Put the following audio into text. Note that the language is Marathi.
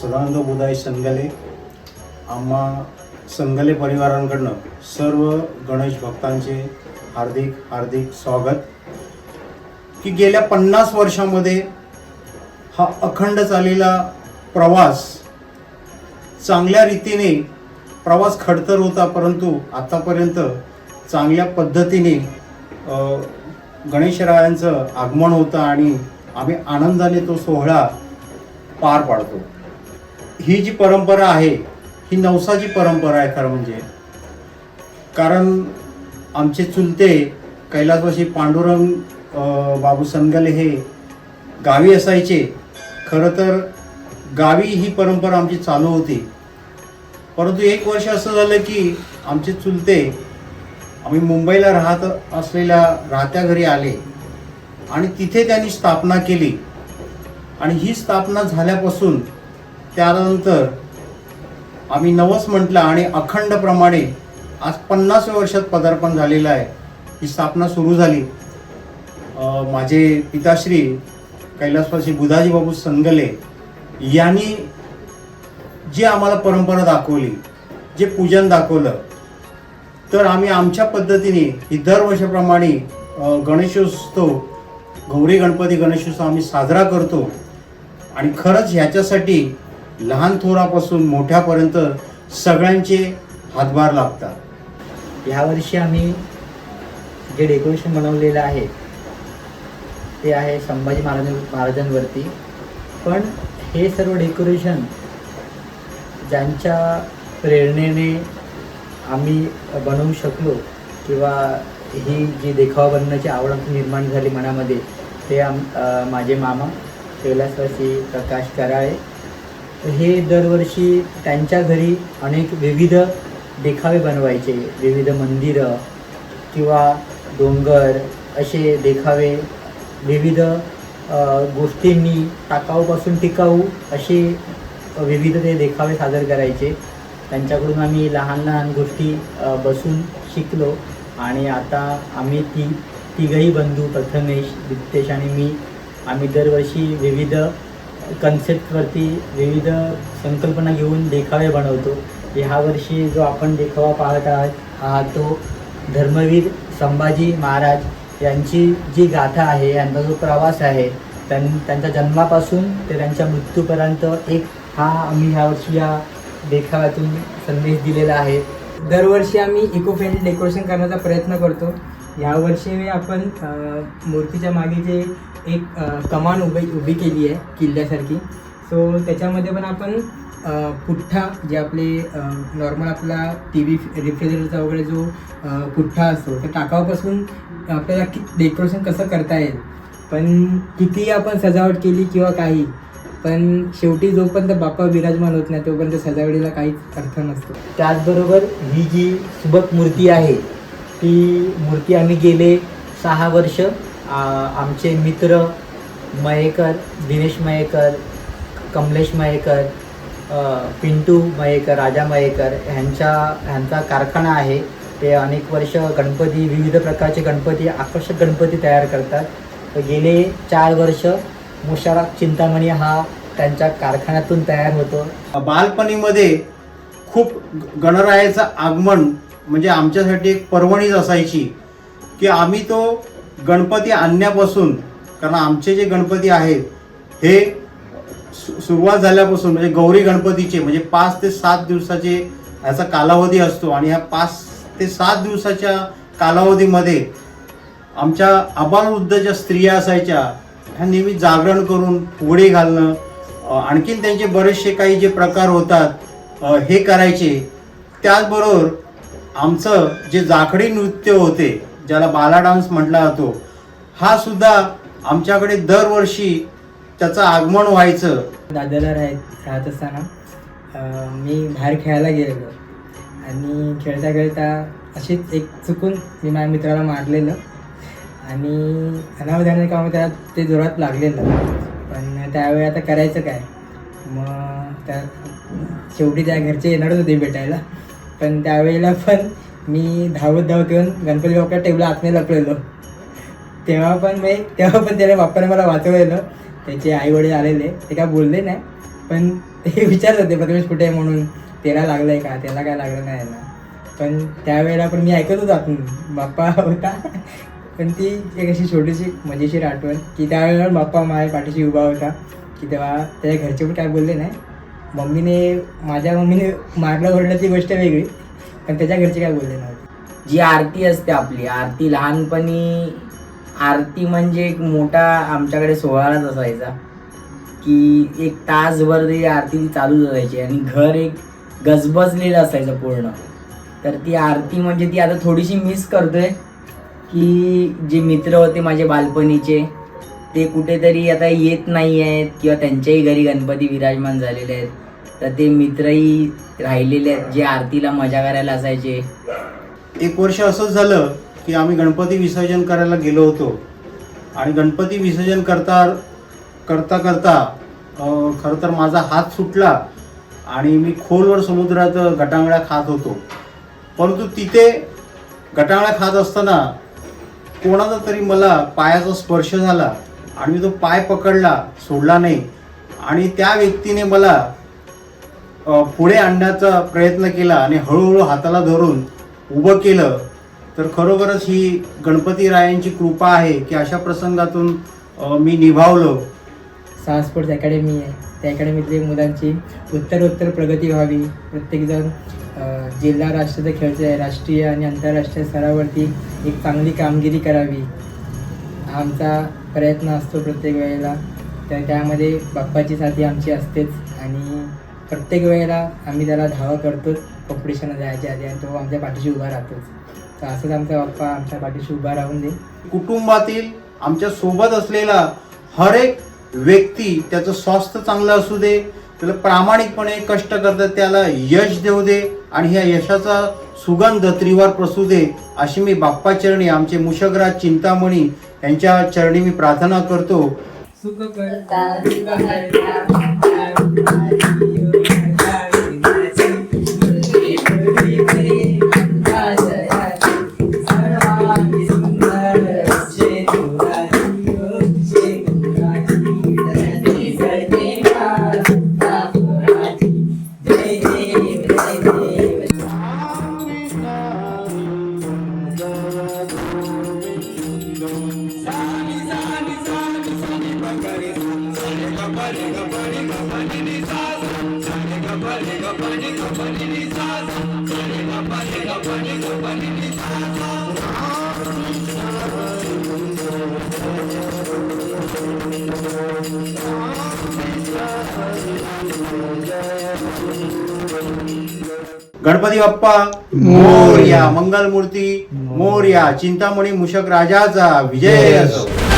सदानंद बुदाई संगले आम्हा संगले परिवारांकडनं सर्व गणेश भक्तांचे हार्दिक हार्दिक स्वागत. की गेल्या पन्नास वर्षामध्ये हा अखंड चाललेला प्रवास चांगल्या रीतीने प्रवास खडतर होता परंतु आतापर्यंत चांगल्या पद्धतीने गणेशरायांचं आगमन होतं आणि आम्ही आनंदाने तो सोहळा पार पाडतो. ही जी परंपरा आहे ही नवसाची परंपरा आहे खरं म्हणजे. कारण आमचे चुलते कैलासवाशी पांडुरंग बाबू सनगले हे गावी असायचे. खरं तर गावी ही परंपरा आमची चालू होती. परंतु एक वर्ष असं झालं की आमचे चुलते आम्ही मुंबईला राहत असलेल्या राहत्या घरी आले. आणि तिथे त्यांनी स्थापना केली. आणि ही स्थापना झाल्यापासून त्यानंतर आम्ही नवस म्हटलं आणि अखंडप्रमाणे आज पन्नासव्या वर्षात पदार्पण झालेलं आहे. ही स्थापना सुरू झाली. माझे पिताश्री कैलासवासी बुधाजी बाबू संगले यांनी जी आम्हाला परंपरा दाखवली जे पूजन दाखवलं तर आम्ही आमच्या पद्धतीने ही दरवर्षाप्रमाणे गणेशोत्सव गौरी गणपती गणेशोत्सव आम्ही साजरा करतो. आणि खरंच ह्याच्यासाठी लहान थोरापासून मोठ्यापर्यंत सगळ्यांचे हातभार लागतात. ह्यावर्षी आम्ही जे डेकोरेशन बनवलेलं आहे ते आहे संभाजी महाराज महाराजांवरती. पण हे सर्व डेकोरेशन ज्यांच्या प्रेरणेने आम्ही बनवू शकलो किंवा ही जी देखावा बनण्याची आवड आमची निर्माण झाली मनामध्ये ते आम माझे मामा कैलासवासी प्रकाश कराळे हे दरवर्षी त्यांच्या घरी अनेक विविध देखावे बनवायचे. विविध मंदिरं किंवा डोंगर असे देखावे. विविध गोष्टींनी टाकाऊपासून टिकाऊ असे विविध ते देखावे सादर करायचे. त्यांच्याकडून आम्ही लहान लहान गोष्टी बसून शिकलो आणि आता आम्ही ती तिघही बंधू प्रथमेश दिप्तेश आणि मी आम्ही दरवर्षी विविध कन्सेप्टवरती विविध संकल्पना घेऊन देखावे बनवतो. ह्या वर्षी जो आपण देखावा पाहत आहात हा तो धर्मवीर संभाजी महाराज यांची जी गाथा आहे यांचा जो प्रवास आहे त्यां त्यांच्या जन्मापासून ते त्यांच्या मृत्यूपर्यंत एक हा आम्ही ह्या वर्षी या देखाव्यातून संदेश दिलेला आहे. दरवर्षी आम्ही इको फ्रेंडली डेकोरेशन करण्याचा प्रयत्न करतो. यावर्षी आपण मूर्तीच्या मागे जे एक कमान उभी उभी केली आहे किल्ल्यासारखी. सो त्याच्यामध्ये पण आपण पुठ्ठा जे आपले नॉर्मल आपला टी व्ही रेफ्रिजरेटरचा वगैरे जो पुठ्ठा असतो त्या टाकावापासून आपल्याला कि डेकोरेशन कसं करता येईल. पण कितीही आपण सजावट केली किंवा काही पण शेवटी जोपर्यंत बाप्पा विराजमान होत नाही तोपर्यंत सजावटीला काहीच अर्थ नसतो. त्याचबरोबर ही जी सुबक मूर्ती आहे ती मूर्ती आम्ही गेले सहा वर्ष. आमचे मित्र मयेकर दिनेश मयेकर कमलेश मयेकर पिंटू मयेकर राजा मयेकर ह्यांच्या ह्यांचा कारखाना आहे. ते अनेक वर्ष गणपती विविध प्रकारचे गणपती आकर्षक गणपती तयार करतात. तर गेले चार वर्ष मुशारक चिंतामणी हा त्यांच्या कारखान्यातून तयार होतो. बालपणीमध्ये खूप गणरायाचं आगमन म्हणजे आमच्यासाठी एक पर्वणीच असायची की आम्ही तो गणपती आणण्यापासून कारण आमचे जे गणपती आहेत हे सु- सुरुवात झाल्यापासून म्हणजे गौरी गणपतीचे म्हणजे पाच ते सात दिवसाचे ह्याचा कालावधी असतो आणि ह्या पाच ते सात दिवसाच्या कालावधीमध्ये आमच्या आबालवृद्ध ज्या स्त्रिया असायच्या ह्या नेहमी जागरण करून फुगडी घालणं आणखीन त्यांचे बरेचसे काही जे प्रकार होतात हे करायचे. त्याचबरोबर आमचं जे जाखडी नृत्य होते ज्याला बाला डान्स म्हटला जातो हा सुद्धा आमच्याकडे दरवर्षी त्याचं आगमन व्हायचं. दादाला राह राहत असताना मी बाहेर खेळायला गेलेलो. आणि खेळता खेळता अशीच एक चुकून मी माझ्या मित्राला मारलेलं. आणि अनावधानाने का त्याला ते जोरात लागलेलं. पण त्यावेळी आता करायचं काय? मग त्या शेवटी त्या घरचे येणार होते भेटायला. पण त्यावेळेला पण मी धावत धावत येऊन गणपती बाप्पा टेबला आतमध्ये लपलेलो. तेव्हा पण मी तेव्हा पण त्याने बाप्पाने मला वाचवलेलं. त्याचे आई वडील आलेले. ते काय बोलले नाही पण ते विचारत होते प्रथमेश कुठे आहे म्हणून? त्याला लागलं आहे का? त्याला काय लागलं नाही ना पण त्यावेळेला पण मी ऐकत होतो आतून. बाप्पा होता. पण ती एक अशी छोटीशी मजेशीर आठवण की त्यावेळेला बाप्पा माझ्या पाठीशी उभा होता की तेव्हा त्याच्या घरचे पण काय बोलले नाही मम्मीने माझ्या मम्मीने मारलं ओरडलं ती गोष्ट वेगळी. पण त्याच्या घरचे काय बोलले नव्हते जी आरती असते आपली आरती लहानपणी आरती म्हणजे एक मोठा आमच्याकडे सोहळाच असायचा. की एक तासभर ती आरती चालूच असायची आणि घर एक गजबजलेलं असायचं पूर्ण. तर ती आरती म्हणजे ती आता थोडीशी मिस करतोय की जे मित्र होते माझे बालपणीचे ते कुठेतरी आता येत नाही आहेत किंवा त्यांच्याही घरी गणपती विराजमान झालेले आहेत. तर ते मित्रही राहिलेले आहेत जे आरतीला मजा करायला असायचे. एक वर्ष असंच झालं की आम्ही गणपती विसर्जन करायला गेलो होतो. आणि गणपती विसर्जन करता करता करता खरं तर माझा हात सुटला आणि मी खोलवर समुद्रात गटांगळ्या खात होतो. परंतु तिथे गटांगळ्या खात असताना कोणाचा तरी मला पायाचा स्पर्श झाला. आणि मी तो पाय पकडला सोडला नाही. आणि त्या व्यक्तीने मला पुढे आणण्याचा प्रयत्न केला आणि हळूहळू हाताला धरून उभं केलं. तर खरोखरच ही गणपती रायांची कृपा आहे की अशा प्रसंगातून मी निभावलो. सहा स्पोर्ट्स अकॅडमी आहे. त्या अकॅडमीतले मुलांची उत्तरोत्तर प्रगती व्हावी. प्रत्येकजण जिल्हा राष्ट्रीय खेळचे राष्ट्रीय आणि आंतरराष्ट्रीय स्तरावरती एक चांगली कामगिरी करावी. आमचा प्रयत्न असतो प्रत्येक वेळेला. तर त्यामध्ये बाप्पाची साथी आमची असतेच आणि प्रत्येक वेळेला आम्ही त्याला धावा करतोच. कॉम्पिटिशनला जायच्या आधी आणि तो आमच्या पाठीशी उभा राहतोच. तर असंच आमचा बाप्पा आमच्या पाठीशी उभा राहून दे. कुटुंबातील आमच्यासोबत असलेला हर एक व्यक्ती त्याचं स्वास्थ्य चांगलं असू दे त्याला प्रामाणिकपणे कष्ट करतात त्याला यश देऊ दे आणि ह्या यशाचा सुगंध त्रिवार प्रसू दे अशी मी बाप्पा चरणी आमचे मुशगराज चिंतामणी यांच्या चरणी मी प्रार्थना करतो. सुख करता सुख करता गणपती बाप्पा मोर्या मंगलमूर्ती मोर्या चिंतामणी मुशक राजाचा विजय. असो.